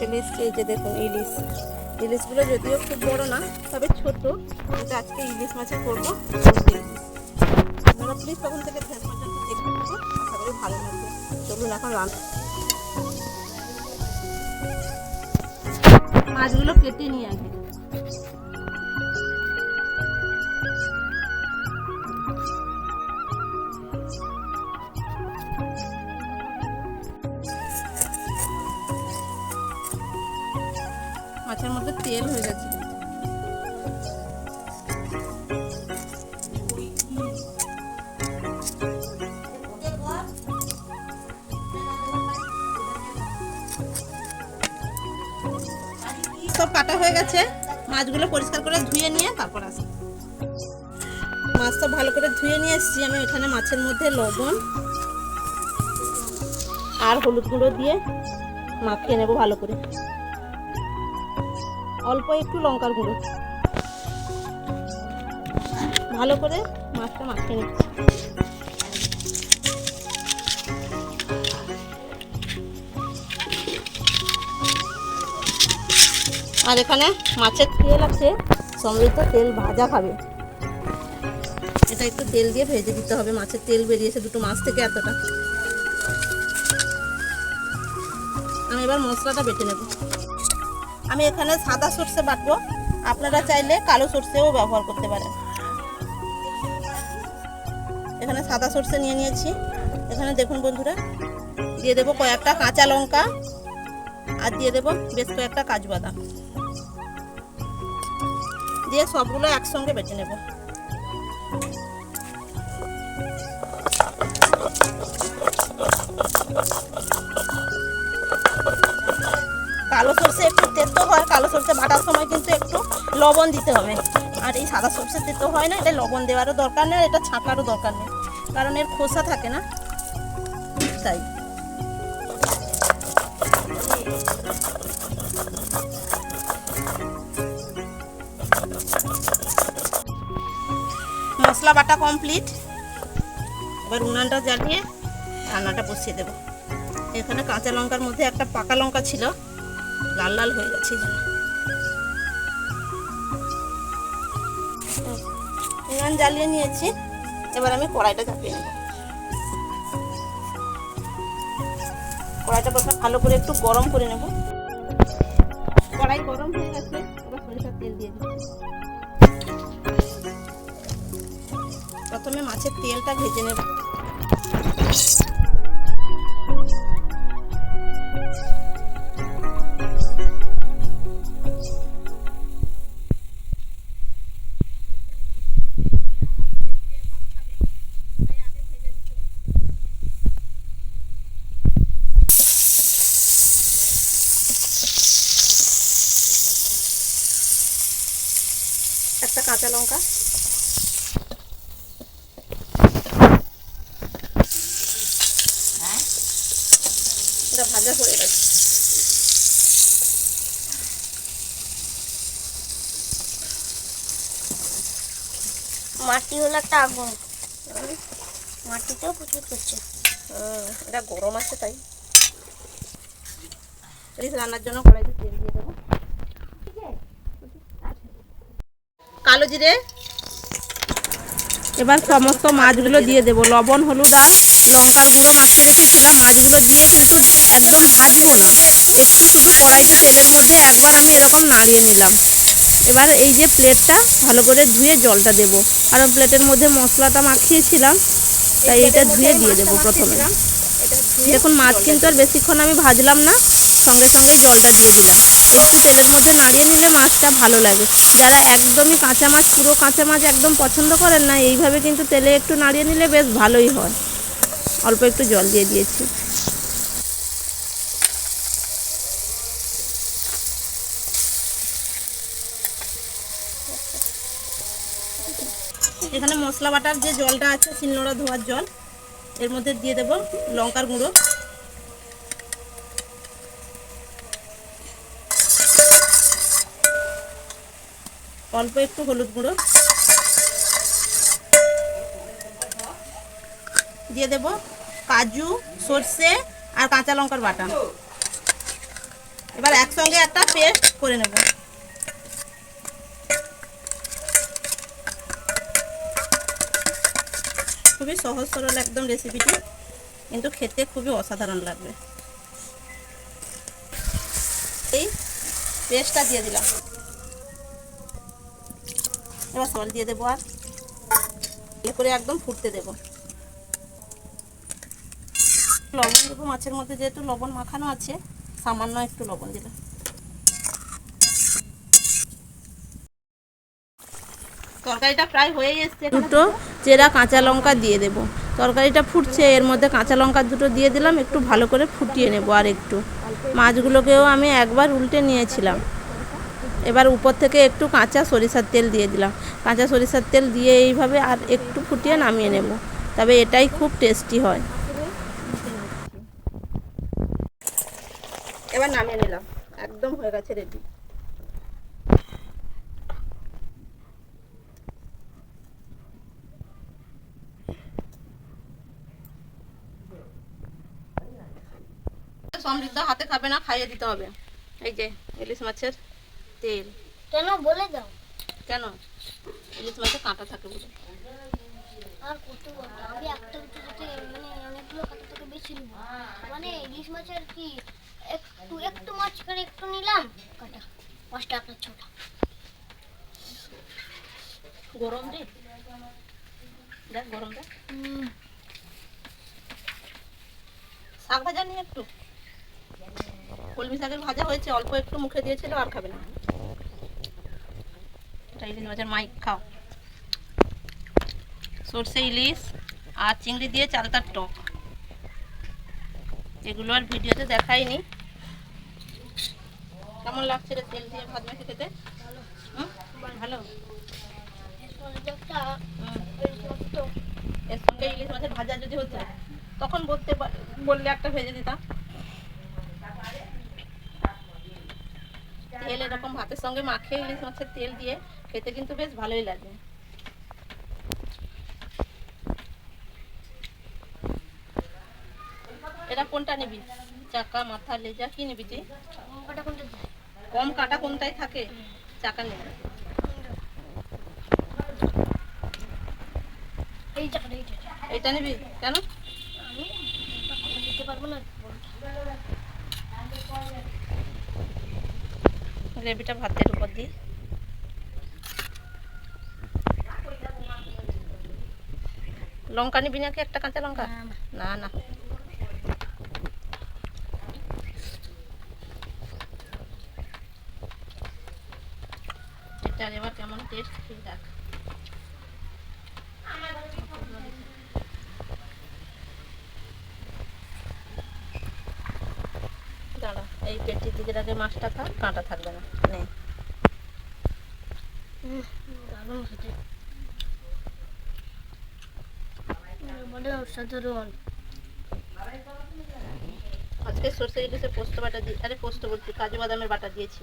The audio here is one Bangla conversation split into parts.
চলে এই যে দেখুন ইলিশ। ইলিশগুলো যদিও খুব বড় না, তবে ছোট। কিন্তু আজকে ইলিশ মাছে করব। আপনারা প্লিজ তখন থেকে শেষ পর্যন্ত করি ভালো লাগবে। চলুন এখন রান্না মাছগুলো কেটে নিয়ে আগে মাছের মধ্যে তেল হয়ে গেছে সব কাটা হয়ে গেছে। মাছগুলো পরিষ্কার করে ধুয়ে নিয়ে তারপর আসি। মাছ তো ভালো করে ধুয়ে নিয়ে এসেছি। আমি এখানে মাছের মধ্যে লবণ আর হলুদ গুঁড়ো দিয়ে মাখিয়ে নেব ভালো করে। অল্প একটু লঙ্কার গুঁড়ো। ভালো করে মাছটা মাখিয়ে নিচ্ছি। আর এখানে মাছের তেল আছে, সমৃদ্ধ তেল ভাজা খাবে। এটা একটু তেল দিয়ে ভেজে দিতে হবে, মাছের তেল বেরিয়েছে দুটো মাছ থেকে এতটা। আমি এবার মশলাটা বেটে নেব। আমি এখানে সাদা সর্ষে বাটবো। আপনারা চাইলে কালো সর্ষেও ব্যবহার করতে পারেন। এখানে সাদা সর্ষে নিয়ে নিয়েছি। এখানে দেখুন বন্ধুরা, দিয়ে দেবো কয়েকটা কাঁচা লঙ্কা, আর দিয়ে দেবো বেশ কয়েকটা কাজু বাদাম দিয়ে সবগুলো একসঙ্গে বেটে নেব। কালো সরষে একটু তেতো হয়, কালো সরষে বাটার সময় কিন্তু একটু লবণ দিতে হবে। আর এই সাদা সরষে তেতো হয় না, এটা লবণ দেওয়ারও দরকার নেই আর এটা ছাঁকারও দরকার নেই, কারণ এর খোসা থাকে না। তাই। মশলা বাটা কমপ্লিট এবার উনানটা জ্বালিয়ে রান্নাটা বসিয়ে দেবো। এখানে কাঁচা লঙ্কার মধ্যে একটা পাকা লঙ্কা ছিল। লাল লাল হয়ে গেছে উনান জ্বালিয়ে নিয়েছি। এবার আমি কড়াইটা চাপিয়ে নেব। কড়াইটা প্রথমে ভালো করে একটু গরম করে নেব। কড়াই গরম হয়ে গেছে এবার সরিষার তেল দিয়ে দিচ্ছি। প্রথমে মাছের তেলটা ভেজে নেব। একটা কাঁচা লঙ্কা। এটা ভাজা হয়ে গেছে। মাটি হলো একটা আগুন। মাটিতেও প্রচুর করছে। এটা গরম আছে তাই। রান্নার জন্য কড়াইতে তেল দিয়ে দেবো কালো জিরে। এবার সমস্ত মাছগুলো দিয়ে দেবো। লবণ হলুদ আর লঙ্কার গুঁড়ো মাখিয়ে রেখেছিলাম। মাছগুলো দিয়ে কিন্তু একদম ভাজবো না। একটু শুধু কড়াইতে তেলের মধ্যে একবার আমি এরকম নাড়িয়ে নিলাম। এবার এই যে প্লেটটা ভালো করে ধুয়ে জলটা দেবো। কারণ প্লেটের মধ্যে মশলাটা মাখিয়েছিলাম তাই এটা ধুয়ে দিয়ে দেবো প্রথমে। দেখুন মাছ কিন্তু আর বেশিক্ষণ আমি ভাজলাম না সঙ্গে সঙ্গে জলটা দিয়ে দিলাম। তেলের মধ্যে নাড়িয়ে নিলে মাছটা ভালো লাগে। যারা একদমই কাঁচা মাছ, পুরো কাঁচা মাছ একদম পছন্দ করেন না, এইভাবে কিন্তু তেলে একটু নাড়িয়ে নিলে বেশ ভালোই হয়। অল্প একটু জল দিয়ে দিয়েছি। এখানে মশলা বাটার যে জলটা আছে, শিলনোড়া ধোয়ার জল, এর মধ্যে দিয়ে দেব লঙ্কার গুঁড়ো। অল্প একটু হলুদ গুঁড়ো। দিয়ে দেব কাজু, সর্ষে আর কাঁচা লঙ্কার বাটা। এবার একসঙ্গে একটা পেস্ট করে নেব। খুবই সহজ সরল একদম রেসিপিটি কিন্তু খেতে খুবই অসাধারণ লাগবে। এই পেস্টটা দিয়ে দিলাম। এবার সল দিয়ে দেবো আর এ করে একদম ফুটতে দেবো। লবণ দেবো মাছের মধ্যে যেহেতু লবণ মাখানো আছে, সামান্য একটু লবণ দিলাম। তরকারিটা প্রায় হয়ে এসছে দুটো চেরা কাঁচা লঙ্কা দিয়ে দেব। তরকারিটা ফুটছে, এর মধ্যে কাঁচা লঙ্কা দুটো দিয়ে দিলাম, একটু ভালো করে ফুটিয়ে নেব আর একটু। মাছগুলোকেও আমি একবার উল্টে নিয়েছিলাম। এবার উপর থেকে একটু কাঁচা সরিষার তেল দিয়ে দিলাম। কাঁচা সরিষার তেল দিয়ে এইভাবে আর একটু ফুটিয়ে নামিয়ে নেব। তবে এটাই খুব টেস্টি হয়। এবার নামিয়ে নিলাম। একদম হয়ে গেছে রেডি সমৃদ্ধ হাতে খাবে না খাইয়ে দিতে হবে। এই যে ইলিশ মাছের তেল। কেন? বলে দাও। কেন? ইলিশ মাছে কাঁটা থাকে বলে আর কত আমি একটা দুটো মানে অনেকগুলো কাটা থেকে বেশি নিব। মানে ইলিশ মাছের কি একটু একটু মাছ করে একটু নিলাম কাটা। পাঁচ টাকা ছোটা। গরম রে দেখ গরম দেখ শাক ভাজা নিয়ে একটু? কলমি শাকের ভাজা হয়েছে অল্প একটু মুখে দিয়েছিল আর খাবে না। সর্ষে ইলিশ আর চিংড়ি দিয়ে চালতার টক। এগুলো আর ভিডিওতে দেখাইনি। কেমন লাগছে রে তেল দিয়ে ভাত মেখে খেতে? ভালো? এর সঙ্গে ইলিশ মাছের ভাজা যদি হতো, তখন বলতে বললে একটা ভেজে দিতাম। তেল এরকম ভাতের সঙ্গে মাখিয়ে ইলিশ মাছের তেল দিয়ে খেতে কিন্তু বেশ ভালোই লাগে। এটা কোনটা নিবি? চাকা মাথা লেজা কি নিবি তুই? কম কাটা কোনটাই থাকে? চাকা নেবে এইটা এটা নিবি? কেন? আমি দিতে পারব না গ্রেভিটা ভাতের উপর দিই লঙ্কা নিবি নাকি একটা কাঁচা লঙ্কা? না না। এটার এবার কেমন টেস্ট দেখ। দাঁড়া এই পেটির দিকে আগে মাছটা খা কাঁটা থাকবে না। নে। দারুণ খেতে। অসাধারণ। আজকে সর্ষে ইলিশে পোস্ত বাটা দিয়ে আরে পোস্ত বলছি কাজু বাদামের বাটা দিয়েছি।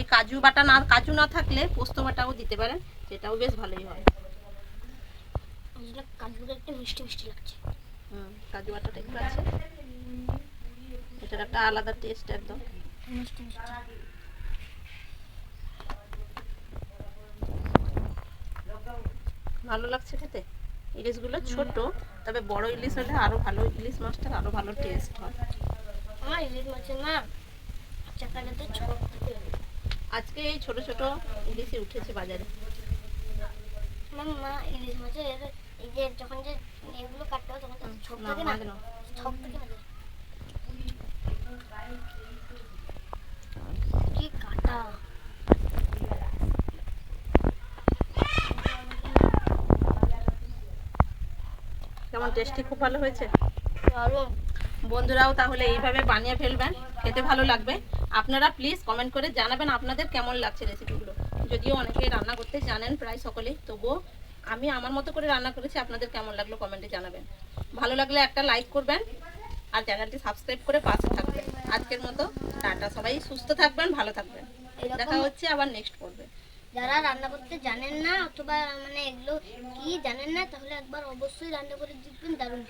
এই কাজু বাটা না কাজু না থাকলে পোস্ত বাটাও দিতে পারেন সেটাও বেশ ভালোই হয়। কাজুটা একটু মিষ্টি মিষ্টি লাগছে। হুম কাজু বাটাটা একটু আছে। এটার একটা আলাদা টেস্ট একদম। মিষ্টি মিষ্টি। ভালো লাগছে খেতে? ইলিশগুলো ছোট। তবে বড় ইলিশ হলে আরও ভালো ইলিশ মাছটার আরও ভালো টেস্ট হয়। আমার ইলিশ মাছের না চাকাটাতে ছোট। আজকে এই ছোট ছোট ইলিশই উঠেছে বাজারে। আমার মা ইলিশ মাছের এই যে যখন যে এগুলো কাটতে হয় তখন ছোট থাকে না। ছোট থাকে না কি কাটা। টেস্টি খুব ভালো হয়েছে। বন্ধুরাও তাহলে এইভাবে বানিয়ে ফেলবেন খেতে ভালো লাগবে। আপনারা প্লিজ কমেন্ট করে জানাবেন আপনাদের কেমন লাগছে রেসিপিগুলো যদিও অনেকে রান্না করতে জানেন প্রায় সকলেই তবুও আমি আমার মতো করে রান্না করেছি আপনাদের কেমন লাগল কমেন্টে জানাবেন। ভালো লাগলে একটা লাইক করবেন আর চ্যানেলটি সাবস্ক্রাইব করে পাশে থাকবেন। আজকের মতো টাটা সবাই সুস্থ থাকবেন ভালো থাকবেন। দেখা হচ্ছে আবার নেক্সট পর্বে। যারা রান্না করতে জানেন না অথবা মানে এগুলো কি জানেন না, তাহলে একবার অবশ্যই রান্না করে দেখবেন, দারুণ